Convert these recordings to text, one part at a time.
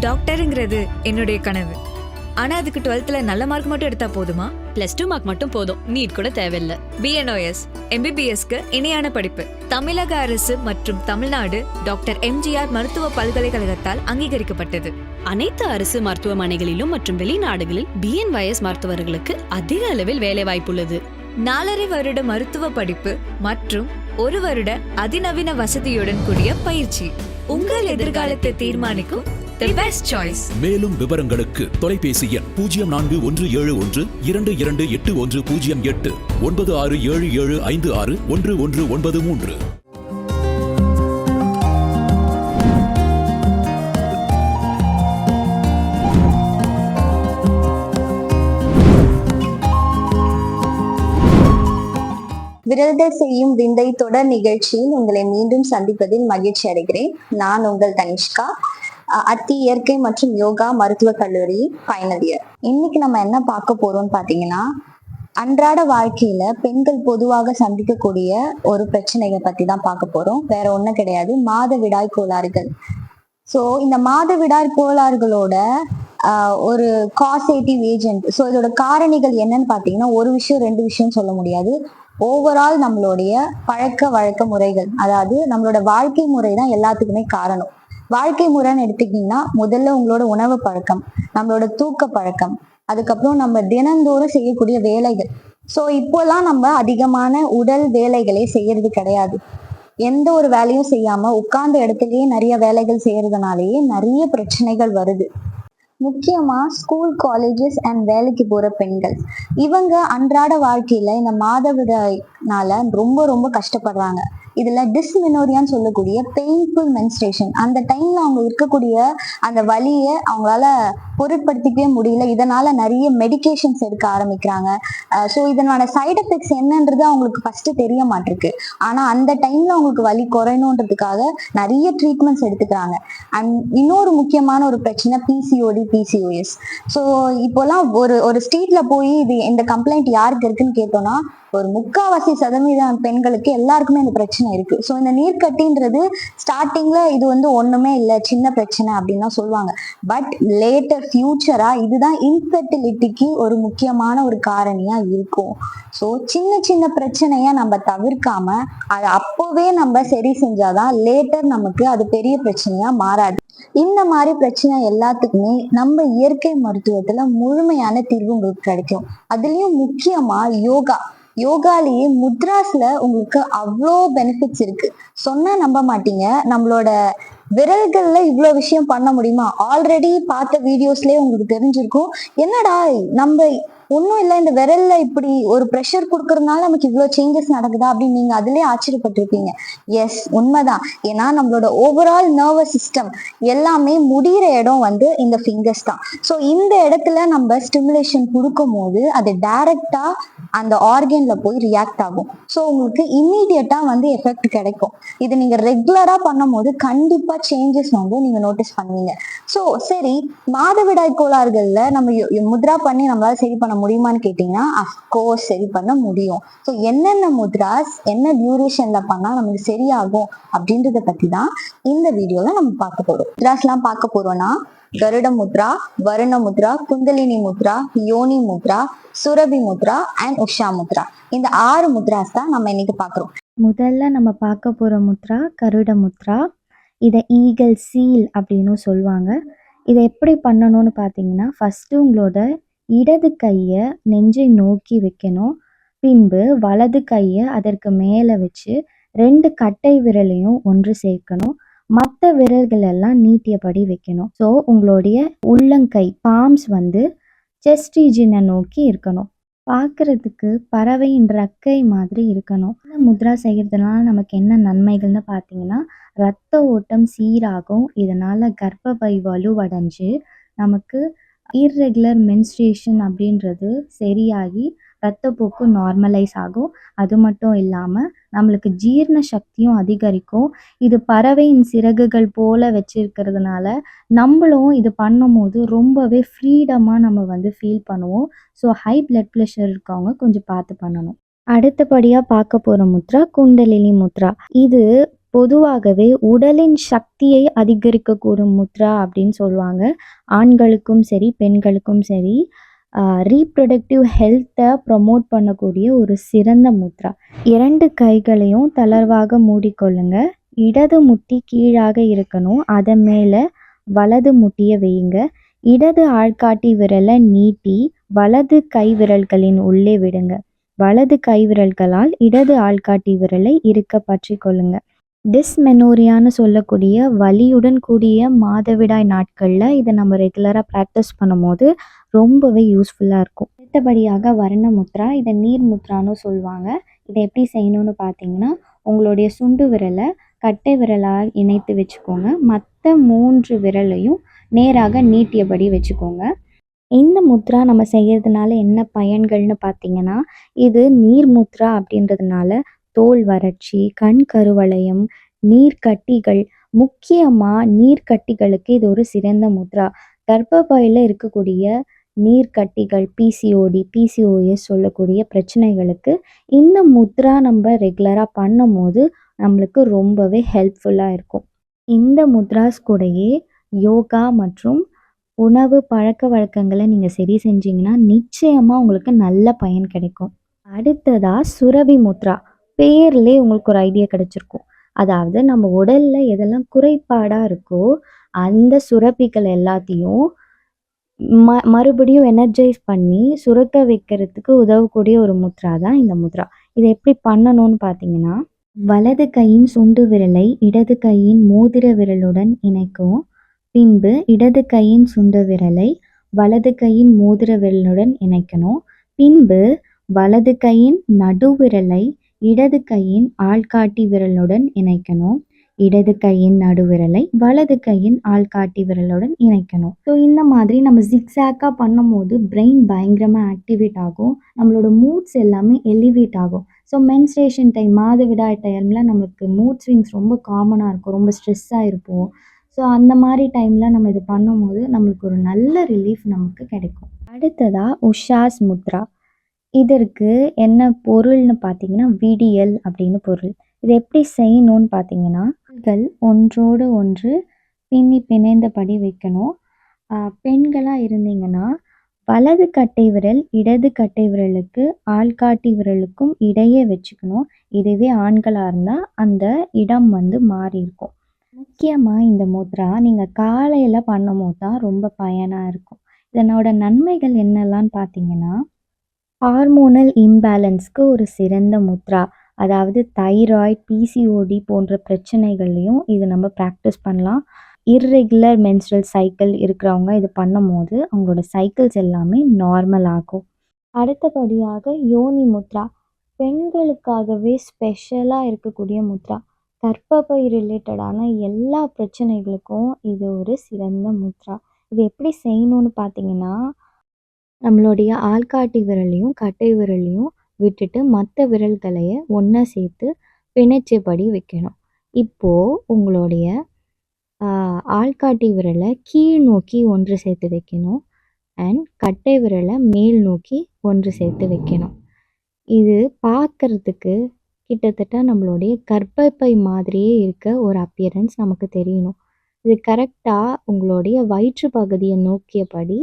டாக்டருங்கிறது என்னுடைய கனவு. ஆனா அதுக்கு டுவெல்த்ல நல்ல மார்க் மட்டும் எடுத்தா போதுமா? பிளஸ் டூ மார்க் மட்டும் போதும். நீட் கூட தேவையில்ல. பிஎன்ஓஎஸ் எம்பிபிஎஸ்க்கு இணையான படிப்பு. தமிழக அரசு மற்றும் தமிழ்நாடு டாக்டர் எம்ஜிஆர் மருத்துவ பல்கலைக்கழகத்தால் அங்கீகரிக்கப்பட்டது. அனைத்து அரசு மருத்துவமனைகளிலும் மற்றும் வெளிநாடுகளில் பிஎன்ஒய்எஸ் மருத்துவர்களுக்கு அதிக அளவில் வேலை வாய்ப்புள்ளது. நாலரை வருட மருத்துவ படிப்பு மற்றும் ஒரு வருட அதிநவீன வசதியுடன் கூடிய பயிற்சி. உங்கள் எதிர்காலத்தை தீர்மானிக்கும் தி பெஸ்ட் சாய்ஸ் மேலும் விவரங்களுக்கு தொலைபேசி எண் பூஜ்ஜியம் நான்கு ஒன்று ஏழு ஒன்று இரண்டு இரண்டு எட்டு ஒன்று பூஜ்ஜியம் எட்டு ஒன்பது ஆறு ஏழு ஏழு ஐந்து ஆறு ஒன்று ஒன்று ஒன்பது மூன்று. விரல்கள் செய்யும் விந்தை தொடர் நிகழ்ச்சியில் உங்களை மீண்டும் சந்திப்பதில் மகிழ்ச்சி அடைகிறேன். நான் உங்கள் தனிஷ்கா. அத்தி இயற்கை மற்றும் யோகா மருத்துவக் கல்லூரி ஃபைனல் இயர் இன்னைக்கு நம்ம என்ன பார்க்க போறோம்னு பாத்தீங்கன்னா அன்றாட வாழ்க்கையில பெண்கள் பொதுவாக சந்திக்கக்கூடிய ஒரு பிரச்சனைகளை பத்தி தான் பார்க்க போறோம். வேற ஒன்றும் கிடையாது. மாதவிடாய் கோளாறுகள். ஸோ இந்த மாதவிடாய் கோளாறுகளோட ஒரு காசேட்டிவ் ஏஜென்ட் ஸோ இதோட காரணிகள் என்னன்னு பார்த்தீங்கன்னா ஒரு விஷயம் ரெண்டு விஷயம் சொல்ல முடியாது. ஓவரால் நம்மளுடைய பழக்க வழக்க முறைகள் அதாவது நம்மளோட வாழ்க்கை முறை தான் எல்லாத்துக்குமே காரணம். வாழ்க்கை முறைன்னு எடுத்துக்கிட்டீங்கன்னா முதல்ல உங்களோட உணவு பழக்கம் நம்மளோட தூக்க பழக்கம் அதுக்கப்புறம் நம்ம தினந்தோறும் செய்யக்கூடிய வேலைகள். ஸோ இப்போலாம் நம்ம அதிகமான உடல் வேலைகளே செய்யறது கிடையாது. எந்த ஒரு வேலையும் செய்யாம உட்கார்ந்த இடத்துலயே நிறைய வேலைகள் செய்யறதுனாலயே நிறைய பிரச்சனைகள் வருது. முக்கியமா ஸ்கூல் காலேஜஸ் அண்ட் வேலைக்கு போற பெண்கள். இவங்க அன்றாட வாழ்க்கையில இந்த மாதவிடாய்னால ரொம்ப ரொம்ப கஷ்டப்படுறாங்க. இதுல டிஸ்மினோரியான்னு சொல்லக்கூடிய பெயின்ஃபுல் மென்ஸ்ட்ரேஷன் அந்த டைம்ல அவங்க இருக்கக்கூடிய அந்த வலியை அவங்களால பொருட்படுத்திக்கவே முடியல. இதனால நிறைய மெடிகேஷன்ஸ் எடுக்க ஆரம்பிக்கிறாங்க. ஸோ இதனோட சைடு எஃபெக்ட்ஸ் என்னன்றது அவங்களுக்கு ஃபர்ஸ்ட் தெரிய மாட்டிருக்கு. ஆனா அந்த டைம்ல அவங்களுக்கு வலி குறையணுன்றதுக்காக நிறைய ட்ரீட்மெண்ட்ஸ் எடுத்துக்கிறாங்க. அண்ட் இன்னொரு முக்கியமான ஒரு பிரச்சனை பிசிஓடி பிசிஓஎஸ் ஸோ இப்போலாம் ஒரு ஒரு ஸ்ட்ரீட்ல போய் இது இந்த கம்ப்ளைண்ட் யாருக்கு இருக்குன்னு கேட்டோம்னா ஒரு முக்காவாசி சதவீதம் பெண்களுக்கு எல்லாருக்குமே இந்த பிரச்சனை இருக்கு. ஸோ இந்த நீர்க்கட்டின்றது ஸ்டார்டிங்ல இது வந்து ஒண்ணுமே இல்லை சின்ன பிரச்சனை அப்படின்னு தான் சொல்லுவாங்க. பட் லேட்டர் ஃபியூச்சரா இதுதான் இன்ஃபெர்டிலிட்டிக்கு ஒரு முக்கியமான ஒரு காரணியா இருக்கும். ஸோ சின்ன சின்ன பிரச்சனைய நம்ம தவிர்க்காம அதை அப்போவே நம்ம சரி செஞ்சாதான் லேட்டர் நமக்கு அது பெரிய பிரச்சனையா மாறாது. இந்த மாதிரி பிரச்சனை எல்லாத்துக்குமே நம்ம இயற்கை மருத்துவத்துல முழுமையான தீர்வு உங்களுக்கு கிடைக்கும். அதுலயும் முக்கியமா யோகா. யோகாலேயே முத்ராஸ்ல உங்களுக்கு அவ்வளோ பெனிஃபிட்ஸ் இருக்கு. சொன்னா நம்ப மாட்டீங்க. நம்மளோட விரல்கள்ல இவ்வளோ விஷயம் பண்ண முடியுமா? ஆல்ரெடி பார்த்த வீடியோஸ்லயே உங்களுக்கு தெரிஞ்சிருக்கும். என்னடா நம்ம ஒன்றும் இல்லை இந்த விரல்ல இப்படி ஒரு ப்ரெஷர் கொடுக்கறதுனால நமக்கு இவ்வளோ சேஞ்சஸ் நடக்குதா அப்படின்னு நீங்க அதுலயே ஆச்சரியப்பட்டிருப்பீங்க. எஸ் உண்மைதான். ஏன்னா நம்மளோட ஓவரால் நர்வஸ் சிஸ்டம் எல்லாமே முடிகிற இடம் வந்து இந்த ஃபிங்கர்ஸ் தான். ஸோ இந்த இடத்துல நம்ம ஸ்டிமுலேஷன் கொடுக்கும் போது அது டைரக்டா அந்த ஆர்கன்ல போய் ரியாக்ட் ஆகும். ஸோ உங்களுக்கு இம்மீடியட்டா வந்து எஃபெக்ட் கிடைக்கும். இது நீங்க ரெகுலரா பண்ணும் போது கண்டிப்பா சேஞ்சஸ் வந்து நீங்க நோட்டீஸ் பண்ணுவீங்க. ஸோ சரி மாதவிடாய் கோளாறுகள்ல நம்ம யோ- முத்ரா பண்ணி நம்மளால சரி பண்ண முடியுமான்னு கேட்டீங்கன்னா அஃப்கோர்ஸ் சரி பண்ண முடியும். ஸோ என்னென்ன முத்ராஸ் என்ன டியூரேஷன்ல பண்ணா நமக்கு சரியாகும் அப்படின்றத பத்தி தான் இந்த வீடியோல நம்ம பார்க்க போறோம். முத்ராஸ்லாம் பார்க்க போறோம்னா கருட முத்ரா வருண முத்ரா குந்தலினி முத்ரா யோனி முத்ரா சுரபி முத்ரா அண்ட் உஷா முத்ரா. இந்த ஆறு முத்ராஸ் தான் நம்ம இன்னைக்கு பாக்குறோம் முதல்ல நம்ம பார்க்க போற முத்ரா கருட முத்ரா இதை ஈகல் சீல் அப்படின்னும் சொல்லுவாங்க. இதை எப்படி பண்ணணும்னு பார்த்தீங்கன்னா ஃபஸ்ட்டு உங்களோட இடது கையை நெஞ்சை நோக்கி வைக்கணும். பின்பு வலது கையை அதற்கு மேலே வச்சு ரெண்டு கட்டை விரலையும் ஒன்று சேர்க்கணும். மற்ற விரல்கள் எல்லாம் நீட்டியபடி வைக்கணும். ஸோ உங்களுடைய உள்ளங்கை பாம்ஸ் வந்து செஸ்ட் ரீஜனை நோக்கி இருக்கணும். பார்க்கறதுக்கு பறவையின் ரெக்கை மாதிரி இருக்கணும். இந்த முத்ரா செய்கிறதுனால நமக்கு என்ன நன்மைகள்னு பார்த்தீங்கன்னா ரத்த ஓட்டம் சீராகும். இதனால் கர்ப்பப்பை வலுவடைஞ்சு நமக்கு இர்ரெகுலர் மென்ஸ்ட்ரேஷன் அப்படின்றது சரியாகி ரத்தப்போக்கு நார்மலைஸ் ஆகும். அது மட்டும் இல்லாமல் நம்மளுக்கு ஜீரண சக்தியும் அதிகரிக்கும். இது பறவையின் சிறகுகள் போல வச்சிருக்கிறதுனால நம்மளும் இது பண்ணும்போது ரொம்பவே ஃப்ரீடமாக நம்ம வந்து ஃபீல் பண்ணுவோம். ஸோ ஹை பிளட் ப்ரெஷர் இருக்கவங்க கொஞ்சம் பார்த்து பண்ணணும். அடுத்தபடியாக பார்க்க போகிற முத்ரா குண்டலினி முத்ரா. இது பொதுவாகவே உடலின் சக்தியை அதிகரிக்கக்கூடும் முத்ரா அப்படின்னு சொல்லுவாங்க. ஆண்களுக்கும் சரி பெண்களுக்கும் சரி ரீப்ரொடக்டிவ் ஹெல்த்தை ப்ரொமோட் பண்ணக்கூடிய ஒரு சிறந்த முத்ரா. இரண்டு கைகளையும் தளர்வாக மூடிக்கொள்ளுங்க. இடது முட்டி கீழாக இருக்கணும். அதன் மேலே வலது முட்டியை வையுங்க. இடது ஆள்காட்டி விரலை நீட்டி வலது கை விரல்களின் உள்ளே விடுங்க. வலது கை விரல்களால் இடது ஆள்காட்டி விரலை இருக்க பற்றி கொள்ளுங்க டிஸ்மெனோரியான்னு சொல்லக்கூடிய வலியுடன் கூடிய மாதவிடாய் நாட்களில் இதை நம்ம ரெகுலராக ப்ராக்டிஸ் பண்ணும்போது ரொம்பவே யூஸ்ஃபுல்லாக இருக்கும். அடுத்தபடியாக வர்ண முத்ரா இதை நீர் முத்ரான்னு சொல்லுவாங்க. இதை எப்படி செய்யணும்னு பார்த்தீங்கன்னா உங்களுடைய சுண்டு விரலை கட்டை விரலால் இணைத்து வச்சுக்கோங்க. மற்ற மூன்று விரலையும் நேராக நீட்டியபடி வச்சுக்கோங்க. இந்த முத்ரா நம்ம செய்கிறதுனால என்ன பயன்கள்னு பார்த்தீங்கன்னா இது நீர் முத்ரா அப்படின்றதுனால தோல் வறட்சி கண் கருவளையம் நீர்க்கட்டிகள் முக்கியமாக நீர்க்கட்டிகளுக்கு இது ஒரு சிறந்த முத்ரா. கர்ப்பப்பையில் இருக்கக்கூடிய நீர்க்கட்டிகள் பிசிஓடி பிசிஓஎஸ் சொல்லக்கூடிய பிரச்சனைகளுக்கு இந்த முத்ரா நம்ம ரெகுலராக பண்ணும்போது நம்மளுக்கு ரொம்பவே ஹெல்ப்ஃபுல்லாக இருக்கும். இந்த முத்ராஸ் கூடயே யோகா மற்றும் உணவு பழக்க வழக்கங்களை நீங்கள் சரி செஞ்சீங்கன்னா நிச்சயமாக உங்களுக்கு நல்ல பயன் கிடைக்கும். அடுத்ததாக சுரபி முத்ரா. பேர்லே உங்களுக்கு ஒரு ஐடியா கிடைச்சிருக்கும். அதாவது நம்ம உடலில் எதெல்லாம் குறைபாடாக இருக்கோ அந்த சுரப்பிகள் எல்லாத்தையும் ம மறுபடியும் எனர்ஜைஸ் பண்ணி சுரக்க வைக்கிறதுக்கு உதவக்கூடிய ஒரு முத்ரா தான் இந்த முத்ரா. இதை எப்படி பண்ணணும்னு பார்த்தீங்கன்னா வலது கையின் சுண்டு விரலை இடது கையின் மோதிர விரலுடன் இணைக்கும். பின்பு இடது கையின் சுண்டு விரலை வலது கையின் மோதிர விரலுடன் இணைக்கணும். பின்பு வலது கையின் நடுவிரலை இடது கையின் ஆள்காட்டி விரலுடன் இணைக்கணும். இடது கையின் நடுவிரலை வலது கையின் ஆள்காட்டி விரலுடன் இணைக்கணும். ஸோ இந்த மாதிரி நம்ம ஜிக்ஸாக்காக பண்ணும்போது பிரெயின் பயங்கரமாக ஆக்டிவேட் ஆகும். நம்மளோட மூட்ஸ் எல்லாமே எலிவேட் ஆகும். ஸோ மென்ஸ்ட்ரேஷன் டைம் மாதவிடாய் டைமில் நம்மளுக்கு மூட் ஸ்விங்ஸ் ரொம்ப காமனாக இருக்கும். ரொம்ப ஸ்ட்ரெஸ்ஸாக இருப்போம். ஸோ அந்த மாதிரி டைமில் நம்ம இது பண்ணும்போது நம்மளுக்கு ஒரு நல்ல ரிலீஃப் நமக்கு கிடைக்கும். அடுத்ததாக உஷாஸ் முத்ரா. இதற்கு என்ன பொருள்னு பார்த்தீங்கன்னா விடியல் அப்படின்னு பொருள். இது எப்படி செய்யணும்னு பார்த்தீங்கன்னா கள் ஒன்றோடு ஒன்று பின்னி பிணைந்தபடி வைக்கணும். பெண்களாக இருந்தீங்கன்னா வலது கட்டை விரல் இடது கட்டை விரலுக்கு ஆள்காட்டி விரலுக்கும் இடையே வச்சுக்கணும். இதுவே ஆண்களாக இருந்தால் அந்த இடம் வந்து மாறி இருக்கும். முக்கியமாக இந்த முத்ரா நீங்கள் காலையில் பண்ணும்போது தான் ரொம்ப பயனாக இருக்கும். இதனோட நன்மைகள் என்னெல்லாம் பார்த்தீங்கன்னா ஹார்மோனல் இம்பேலன்ஸ்க்கு ஒரு சிறந்த முத்ரா. அதாவது தைராய்ட் பிசிஓடி போன்ற பிரச்சனைகள்லையும் இது நம்ம ப்ராக்டிஸ் பண்ணலாம். இர்ரெகுலர் மென்ஸ்ட்ரல் சைக்கிள் இருக்கிறவங்க இது பண்ணும்போது அவங்களோட சைக்கிள்ஸ் எல்லாமே நார்மல் ஆகும். அடுத்தபடியாக யோனி முத்ரா. பெண்களுக்காகவே ஸ்பெஷலாக இருக்கக்கூடிய முத்ரா. கர்ப்பப்பை ரிலேட்டடான எல்லா பிரச்சனைகளுக்கும் இது ஒரு சிறந்த முத்ரா. இது எப்படி செய்யணும்னு பார்த்தீங்கன்னா நம்மளுடைய ஆள்காட்டி விரலையும் கட்டை விரலையும் விட்டுட்டு மற்ற விரல்களைய ஒன்றா சேர்த்து பிணைச்சபடி வைக்கணும். இப்போது உங்களுடைய ஆள்காட்டி விரலை கீழ் நோக்கி ஒன்று சேர்த்து வைக்கணும். அண்ட் கட்டை விரலை மேல் நோக்கி ஒன்று சேர்த்து வைக்கணும். இது பார்க்கறதுக்கு கிட்டத்தட்ட நம்மளுடைய கர்ப்பப்பை மாதிரியே இருக்க ஒரு அப்பியரன்ஸ் நமக்கு தெரியணும். இது கரெக்டாக உங்களுடைய வயிற்று பகுதியை நோக்கியபடி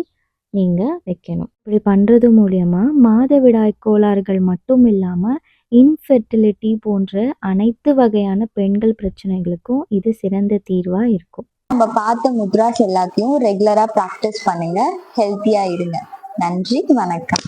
நீங்கள் வைக்கணும். இப்படி பண்ணுறது மூலயமா மாதவிடாய் கோளாறுகள் மட்டும் இல்லாமல் இன்ஃபெர்டிலிட்டி போன்ற அனைத்து வகையான பெண்கள் பிரச்சனைகளுக்கும் இது சிறந்த தீர்வாக இருக்கும். நம்ம பார்த்த முத்ராஸ் எல்லாத்தையும் ரெகுலராக ப்ராக்டிஸ் பண்ணுங்க. ஹெல்த்தியாக இருங்க. நன்றி வணக்கம்.